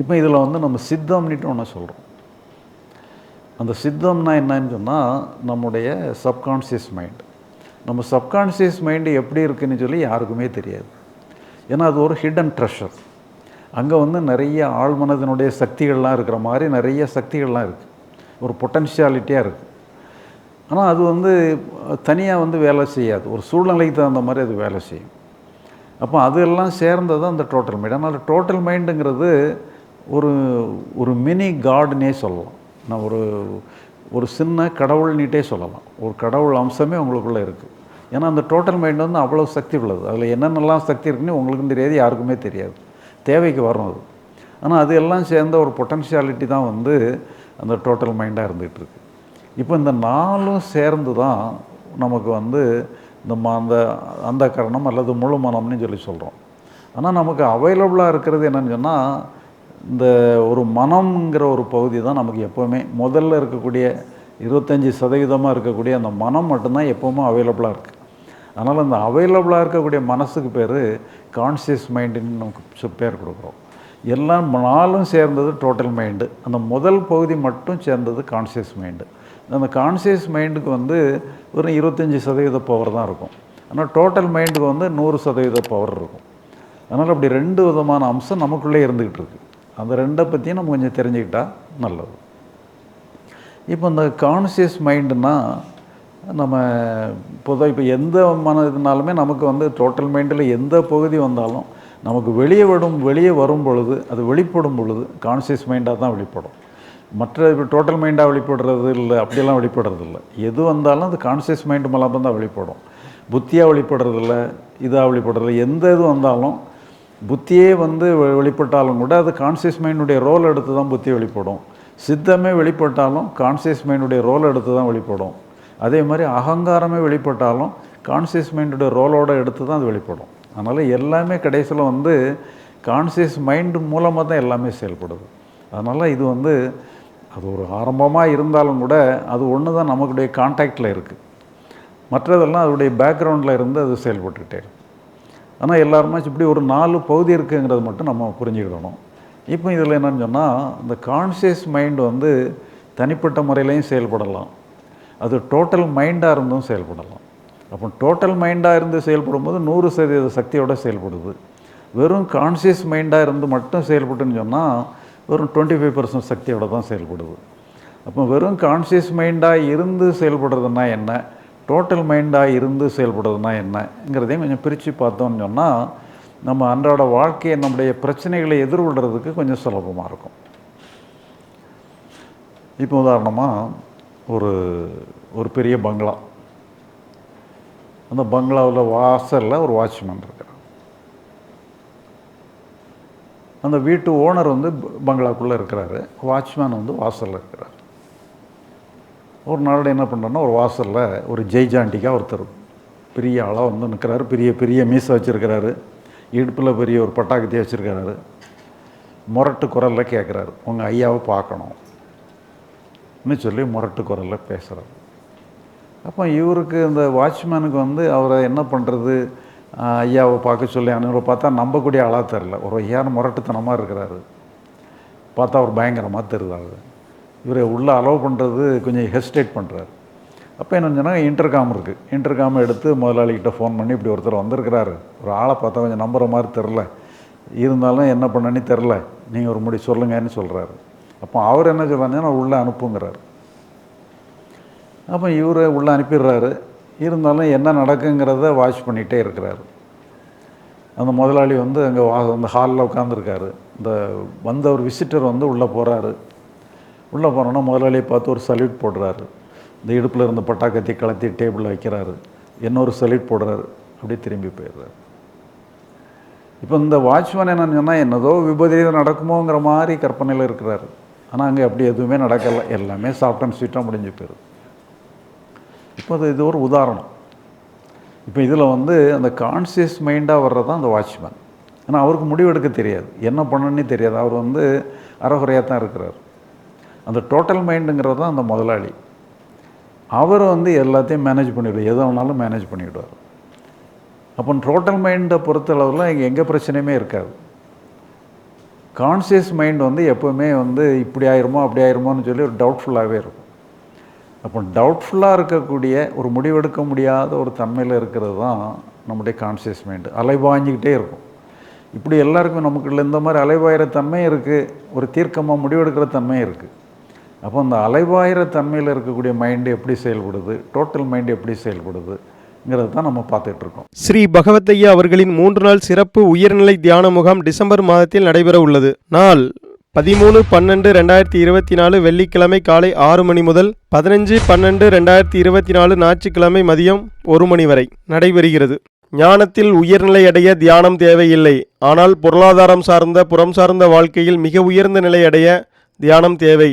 இப்போ இதில் வந்து நம்ம சித்தம்னுட்டு ஒன்று சொல்கிறோம் அந்த சித்தம்னா என்னன்னு சொன்னால் நம்முடைய சப்கான்ஷியஸ் மைண்ட் நம்ம சப்கான்ஷியஸ் மைண்டு எப்படி இருக்குன்னு சொல்லி யாருக்குமே தெரியாது. ஏன்னா அது ஒரு ஹிடன் ட்ரெஷர் அங்கே வந்து நிறைய ஆழ்மனதினுடைய சக்திகள்லாம் இருக்கிற மாதிரி நிறைய சக்திகள்லாம் இருக்குது ஒரு பொட்டன்ஷியாலிட்டியாக இருக்குது ஆனால் அது வந்து தனியாக வந்து வேலை செய்யாது. ஒரு சூழ்நிலைக்கு தகுந்த மாதிரி அது வேலை செய்யும். அப்போ அதெல்லாம் சேர்ந்தது அந்த டோட்டல் மைண்ட் அதனால் டோட்டல் மைண்டுங்கிறது ஒரு ஒரு மினி காடுனே சொல்லலாம். நான் ஒரு ஒரு சின்ன கடவுள்னிட்டே சொல்லலாம். ஒரு கடவுள் அம்சமே உங்களுக்குள்ளே இருக்குது ஏன்னா அந்த டோட்டல் மைண்ட் வந்து அவ்வளோ சக்தி உள்ளது. அதில் என்னென்னலாம் சக்தி இருக்குன்னு உங்களுக்கும் தெரியாது யாருக்குமே தெரியாது. தேவைக்கு வரும் அது. ஆனால் அது எல்லாம் சேர்ந்த ஒரு பொட்டன்ஷியாலிட்டி தான் வந்து அந்த டோட்டல் மைண்டாக இருந்துகிட்ருக்கு இப்போ இந்த நாலும் சேர்ந்து தான் நமக்கு வந்து இந்த மா அந்த அந்த கரணம் அல்லது முழு மனம்னு சொல்லி சொல்கிறோம் ஆனால் நமக்கு அவைலபிளாக இருக்கிறது என்னென்னு சொன்னால் இந்த ஒரு மனம்ங்கிற ஒரு பகுதி தான் நமக்கு எப்போவுமே. முதல்ல இருக்கக்கூடிய இருபத்தஞ்சி சதவீதமாக இருக்கக்கூடிய அந்த மனம் மட்டும்தான் எப்போவுமே அவைலபிளாக இருக்குது அதனால் அந்த அவைலபிளாக இருக்கக்கூடிய மனசுக்கு பேர் கான்சியஸ் மைண்டுன்னு நமக்கு பேர் கொடுக்குறோம். எல்லாம் நாளும் சேர்ந்தது டோட்டல் மைண்டு அந்த முதல் பகுதி மட்டும் சேர்ந்தது கான்சியஸ் மைண்டு அந்த கான்சியஸ் மைண்டுக்கு வந்து ஒரு இருபத்தஞ்சி சதவீத பவர் தான் இருக்கும். ஆனால் டோட்டல் மைண்டுக்கு வந்து நூறு சதவீத பவர் இருக்கும். அதனால் அப்படி ரெண்டு விதமான அம்சம் நமக்குள்ளே இருந்துக்கிட்டு இருக்குது அந்த ரெண்டை பற்றியும் நம்ம கொஞ்சம் தெரிஞ்சுக்கிட்டால் நல்லது. இப்போ இந்த கான்சியஸ் மைண்டுனா நம்ம பொதுவாக இப்போ எந்த மன இதுனாலுமே நமக்கு வந்து டோட்டல் மைண்டில் எந்த பகுதி வந்தாலும் நமக்கு வெளியே விடும் வெளியே வரும் பொழுது அது வெளிப்படும் பொழுது கான்சியஸ் மைண்டாக தான் வெளிப்படும். மற்ற இப்போ டோட்டல் மைண்டாக வெளிப்படுறது இல்லை அப்படியெல்லாம் வெளிப்படுறது இல்லை. எது வந்தாலும் அது கான்சியஸ் மைண்டு மூலமாக தான் வெளிப்படும். புத்தியாக வெளிப்படுறதில்ல இதாக வெளிப்படுறதில்ல எந்த இது வந்தாலும் புத்தியே வந்து வெளிப்பட்டாலும் கூட அது கான்சியஸ் மைண்டுடைய ரோல் எடுத்து தான் புத்தி வெளிப்படும். சித்தமே வெளிப்பட்டாலும் கான்சியஸ் மைண்டுடைய ரோல் எடுத்து தான் வெளிப்படும். அதே மாதிரி அகங்காரமே வெளிப்பட்டாலும் கான்சியஸ் மைண்டுடைய ரோலோடு எடுத்து தான் அது வெளிப்படும். அதனால் எல்லாமே கடைசியில் வந்து கான்சியஸ் மைண்டு மூலமாக தான் எல்லாமே செயல்படுது. அதனால் இது வந்து அது ஒரு ஆரம்பமாக இருந்தாலும் கூட அது ஒன்று தான் நமக்குடைய கான்டாக்டில் இருக்குது மற்றதெல்லாம் அதோடைய பேக்ரவுண்டில் இருந்து அது செயல்பட்டுகிட்டே இருக்குது ஆனால் எல்லாருமே இப்படி ஒரு நாலு பகுதி இருக்குங்கிறது மட்டும் நம்ம புரிஞ்சுக்கிடணும். இப்போ இதில் என்னன்னு சொன்னால் இந்த கான்சியஸ் மைண்ட் வந்து தனிப்பட்ட முறையிலையும் செயல்படலாம். அது டோட்டல் மைண்டாக இருந்தும் செயல்படலாம். அப்போ டோட்டல் மைண்டாக இருந்து செயல்படும்போது நூறு சதவீத சக்தியோட செயல்படுது. வெறும் கான்சியஸ் மைண்டாக இருந்து மட்டும் செயல்பட்டுன்னு சொன்னால் வெறும் டுவெண்ட்டி ஃபைவ் பர்சன்ட் சக்தியோட தான் செயல்படுது. அப்போ வெறும் கான்சியஸ் மைண்டாக இருந்து செயல்படுறதுன்னா என்ன? டோட்டல் மைண்டாக இருந்து செயல்படுறதுனா என்னங்கிறதையும் கொஞ்சம் பிரித்து பார்த்தோம்னு சொன்னால் நம்ம அன்றாட வாழ்க்கையை நம்முடைய பிரச்சனைகளை எதிர்கொள்கிறதுக்கு கொஞ்சம் சுலபமாக இருக்கும். இப்போ உதாரணமாக ஒரு ஒரு பெரிய பங்களா. அந்த பங்களாவில் வாசலில் ஒரு வாட்ச்மேன் இருக்கிறார் அந்த வீட்டு ஓனர் வந்து பங்களாக்குள்ளே இருக்கிறாரு. வாட்ச்மேன் வந்து வாசலில் இருக்கிறார். ஒரு நாள் என்ன பண்ணுறோன்னா ஒரு வாசலில் ஒரு ஜெய்ஜாண்டிக்காக ஒருத்தர் பெரிய ஆளாக வந்து நிற்கிறாரு பெரிய பெரிய மீசை வச்சுருக்கிறாரு. இடுப்பில் பெரிய ஒரு பட்டாக்கத்தை வச்சுருக்கிறாரு. முரட்டு குரலில் கேட்குறாரு உங்கள் ஐயாவை பார்க்கணும் சொல்லி முரட்டு குரலில் பேசுகிறார் அப்போ இவருக்கு இந்த வாட்ச்மேனுக்கு வந்து அவரை என்ன பண்ணுறது ஐயாவை பார்க்க சொல்லி அனுப்ப பார்த்தா நம்பக்கூடிய ஆளாக தெரில ஒரு ஐயான முரட்டுத்தனமாக இருக்கிறாரு. பார்த்தா அவர் பயங்கரமாக தெரியுதாரு இவரை உள்ளே அலோவ் பண்ணுறது கொஞ்சம் ஹெசிடேட் பண்ணுறாரு அப்போ என்ன சொன்னால் இன்டர்காம் இருக்குது இன்டர்காம் எடுத்து முதலாளிகிட்ட ஃபோன் பண்ணி இப்படி ஒருத்தர் வந்திருக்கிறாரு. ஒரு ஆளை பார்த்தா கொஞ்சம் நம்புற மாதிரி தெரில இருந்தாலும் என்ன பண்ணனே தெரில நீங்கள் ஒரு முடி சொல்லுங்கன்னு சொல்கிறாரு அப்போ அவர் என்ன சொல்கிறாருன்னா உள்ளே அனுப்புங்கிறார். அப்போ இவரை உள்ளே அனுப்பிடுறாரு. இருந்தாலும் என்ன நடக்குங்கிறத வாட்ச் பண்ணிகிட்டே இருக்கிறாரு. அந்த முதலாளி வந்து அங்கே வா அந்த ஹாலில் உட்காந்துருக்காரு இந்த வந்த ஒரு விசிட்டர் வந்து உள்ளே போகிறாரு உள்ளே போனோன்னா முதலாளியை பார்த்து ஒரு சல்யூட் போடுறாரு. இந்த இடுப்பில் இருந்த பட்டாக்கத்தி கலத்தி டேபிளில் வைக்கிறாரு. இன்னொரு சல்யூட் போடுறாரு. அப்படியே திரும்பி போயிடுறாரு. இப்போ இந்த வாட்ச்மேன் என்னன்னு சொன்னால் என்னதோ விபரீதம் நடக்குமோங்கிற மாதிரி கற்பனையில் இருக்கிறாரு. ஆனால் அங்கே அப்படி எதுவுமே நடக்கலை. எல்லாமே சாஃப்ட் அண்ட் ஸ்வீட்டாக முடிஞ்சு போயிடுது. இப்போ அது இது ஒரு உதாரணம். இப்போ இதில் வந்து அந்த கான்சியஸ் மைண்டாக வர்றது தான் அந்த வாட்ச்மேன் ஏன்னா அவருக்கு முடிவெடுக்க தெரியாது. என்ன பண்ணணுன்னே தெரியாது. அவர் வந்து அறகுறையாக தான் இருக்கிறார். அந்த டோட்டல் மைண்டுங்கிறது தான் அந்த முதலாளி. அவர் வந்து எல்லாத்தையும் மேனேஜ் பண்ணிவிடுவார் எதை வேணாலும் மேனேஜ் பண்ணிவிடுவார் அப்போ டோட்டல் மைண்டை பொறுத்தளவில் இங்கே எங்கே பிரச்சனையுமே இருக்காது. கான்சியஸ் மைண்ட் வந்து எப்போவுமே வந்து இப்படி ஆயிருமோ அப்படி ஆயிருமோன்னு சொல்லி ஒரு டவுட்ஃபுல்லாகவே இருக்கும். அப்போ டவுட்ஃபுல்லாக இருக்கக்கூடிய ஒரு முடிவெடுக்க முடியாத ஒரு தன்மையில் இருக்கிறது தான் நம்முடைய கான்சியஸ் மைண்டு அலைபாய்ஞ்சிக்கிட்டே இருக்கும். இப்படி எல்லாருக்கும் நமக்குள்ள இந்த மாதிரி அலைபாயிற தன்மை இருக்குது ஒரு தீர்க்கமாக முடிவெடுக்கிற தன்மை இருக்குது அப்போ அந்த அலைவாயிர தன்மையில் இருக்கக்கூடிய மைண்டு எப்படி செயல்படுது? டோட்டல் மைண்டு எப்படி செயல்படுதுங்கிறது தான் நம்ம பார்த்துட்டு இருக்கோம். ஸ்ரீ பகவத்தையா அவர்களின் மூன்று நாள் சிறப்பு உயர்நிலை தியான முகாம் டிசம்பர் மாதத்தில் நடைபெற உள்ளது. நாள் பதிமூணு பன்னெண்டு ரெண்டாயிரத்தி இருபத்தி நாலு வெள்ளிக்கிழமை காலை ஆறு மணி முதல் பதினஞ்சு பன்னெண்டு ரெண்டாயிரத்தி இருபத்தி நாலு ஞாயிற்றுக்கிழமை மதியம் ஒரு மணி வரை நடைபெறுகிறது. ஞானத்தில் உயர்நிலை அடைய தியானம் தேவையில்லை. ஆனால் பொருளாதாரம் சார்ந்த புறம் சார்ந்த வாழ்க்கையில் மிக உயர்ந்த நிலை அடைய தியானம் தேவை.